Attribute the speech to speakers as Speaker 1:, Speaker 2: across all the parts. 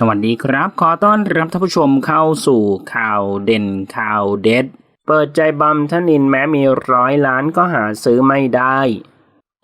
Speaker 1: สวัสดีครับ ขอต้อนรับท่านผู้ชมเข้าสู่ข่าวเด่นข่าวเด็ด เปิดใจบอมธนินแม้มีร้อยล้านก็หาซื้อไม่ได้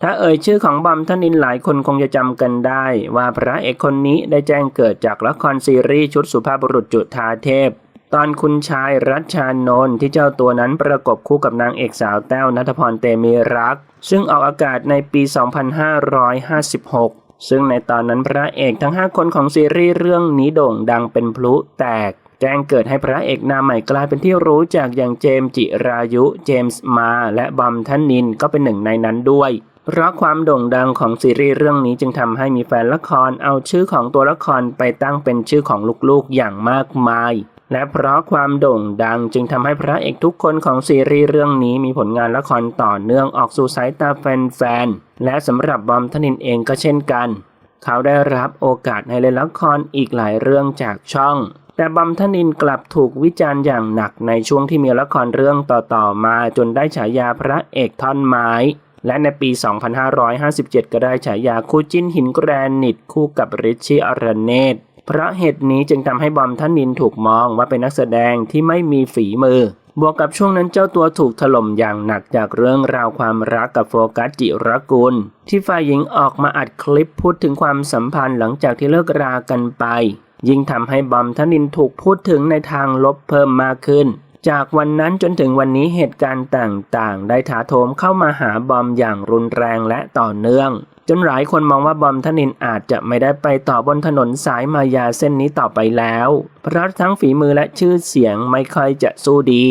Speaker 1: ถ้าเอ่ยชื่อของบอมธนินหลายคนคงจะจำกันได้ ว่าพระเอกคนนี้ได้แจ้งเกิดจากละครซีรีส์ชุดสุภาพบุรุษจุฑาเทพ ตอนคุณชายรัชชานนท์ที่เจ้าตัวนั้นประกบคู่กับนางเอกสาวแต้วนัทพรเตมีรัก ซึ่งออกอากาศในปี 2556 ซึ่งในตอนนั้นพระเอกทั้ง 5 คนของซีรีส์เรื่องนี้โด่งดังเป็นพลุแตก แจ้งเกิดให้พระเอกหน้าใหม่กลายเป็นที่รู้จักอย่างเจมส์จิรายุ เจมส์มา และบอมทันนินก็เป็นหนึ่งในนั้นด้วยเพราะความโด่งดังของซีรีส์เรื่องนี้จึงทำให้มีแฟนละครเอาชื่อของตัวละครไปตั้งเป็นชื่อของลูกๆอย่างมากมาย และเพราะความโด่งดังจึงทำให้พระเอกทุกคนของซีรีส์เรื่องนี้มีผลงานละครต่อเนื่องออกสู่สายตาแฟนๆ และสำหรับบอมธนินเองก็เช่นกัน เขาได้รับโอกาสให้เล่นละครอีกหลายเรื่องจากช่อง แต่บอมธนินกลับถูกวิจารณ์อย่างหนักในช่วงที่มีละครเรื่องต่อๆมาจนได้ฉายาพระเอกท่อนไม้ และในปี 2557 ก็ได้ฉายาคู่จิ้นหินแกรนิตคู่กับริชชี่อรเนต เพราะเหตุนี้จึงทำให้บอมท่านนินถูกมองว่าเป็นนักแสดงที่ไม่มีฝีมือ บวกกับช่วงนั้นเจ้าตัวถูกถล่มอย่างหนักจากเรื่องราวความรักกับโฟกัสจิรกุล ที่ฝ่ายหญิงออกมาอัดคลิปพูดถึงความสัมพันธ์หลังจากที่เลิกรากันไป ยิ่งทำให้บอมธนินถูกพูดถึงในทางลบเพิ่มมากขึ้น จากวันนั้นจนถึงวันนี้เหตุการณ์ต่างๆ ได้ถาโถมเข้ามาหาบอมอย่างรุนแรงและต่อเนื่อง จนหลายคนมองว่าบอมธนินอาจจะไม่ได้ไปต่อบนถนนสายมายาเส้นนี้ต่อไปแล้ว เพราะทั้งฝีมือและชื่อเสียงไม่ค่อยจะสู้ดี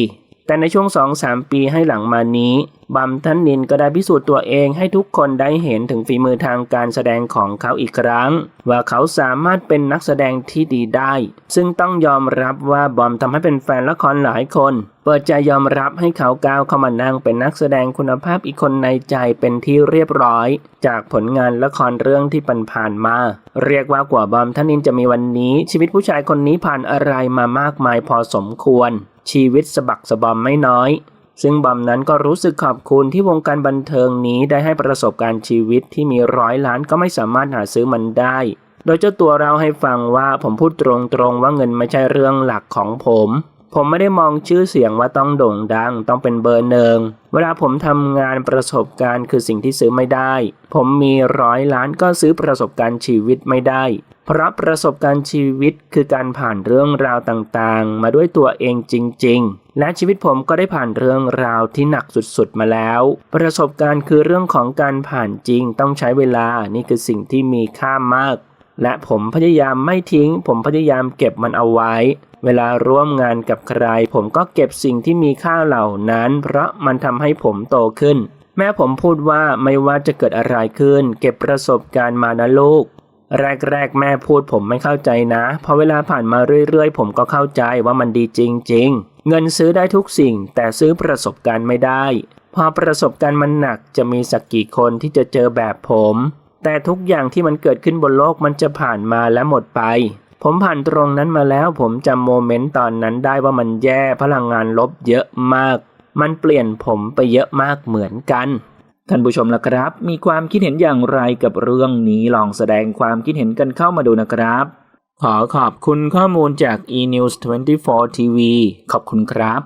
Speaker 1: แต่ในช่วง 2-3 ปีให้หลังมานี้ บัมทันนินก็ได้พิสูจน์ตัวเองให้ทุกคนได้เห็นถึงฝีมือทางการแสดงของเขาอีกครั้ง ว่าเขาสามารถเป็นนักแสดงที่ดีได้ ซึ่งต้องยอมรับว่าบอมทำให้เป็นแฟนละครหลายคน เปิดใจยอมรับให้เขาก้าวเข้ามานั่งเป็นนักแสดงคุณภาพอีกคนในใจเป็นที่เรียบร้อย จากผลงานละครเรื่องที่ผ่านมา เรียกว่ากว่าบอมทันนินจะมีวันนี้ ชีวิตผู้ชายคนนี้ผ่านอะไรมามากมายพอสมควร ชีวิตสะบักสะบอมไม่น้อย ซึ่งบอมนั้นก็รู้สึกขอบคุณที่วงการบันเทิงนี้ได้ให้ประสบการณ์ชีวิตที่มีร้อยล้านก็ไม่สามารถหาซื้อมันได้ โดยเจ้าตัวเราให้ฟังว่าผมพูดตรงๆว่าเงินไม่ใช่เรื่องหลักของผม ผมไม่ได้มองชื่อเสียงว่าต้องโด่งดัง ต้องเป็นเบอร์หนึ่ง เวลาผมทำงานประสบการณ์คือสิ่งที่ซื้อไม่ได้ ผมมีร้อยล้านก็ซื้อประสบการณ์ชีวิตไม่ได้ เพราะประสบการณ์ชีวิตคือการผ่านเรื่องราวต่างๆ มาด้วยตัวเองจริง ๆ และชีวิตผมก็ได้ผ่านเรื่องราวที่หนักสุดๆมาแล้ว ประสบการณ์คือเรื่องของการผ่านจริง ต้องใช้เวลา นี่คือสิ่งที่มีค่ามาก และผมพยายามไม่ทิ้ง ผมพยายามเก็บมันเอาไว้ เวลาร่วมงานกับใคร ผมก็เก็บสิ่งที่มีค่าเหล่านั้น เพราะมันทำให้ผมโตขึ้น แม่ผมพูดว่าไม่ว่าจะเกิดอะไรขึ้น เก็บประสบการณ์มานะลูก แรกๆแม่พูดผมไม่เข้าใจนะพอเวลาผ่านมาเรื่อยๆ ผมก็เข้าใจว่ามันดีจริง ๆ เงินซื้อได้ทุกสิ่ง แต่ซื้อประสบการณ์ไม่ได้ พอประสบการณ์มันหนักจะมีสักกี่คนที่จะเจอแบบผมแต่ทุกอย่างที่มันเกิดขึ้นบนโลกมันจะผ่านมาและหมดไป ผมผ่านตรงนั้นมาแล้ว ผมจำโมเมนต์ตอนนั้นได้ว่ามันแย่พลังงานลบเยอะมาก มันเปลี่ยนผมไปเยอะมากเหมือนกัน ท่านผู้ชมล่ะครับ มีความคิดเห็นอย่างไรกับเรื่องนี้ลองแสดงความคิดเห็นกันเข้ามาดูนะครับ ขอขอบคุณข้อมูลจาก eNews 24 TV ขอบคุณครับ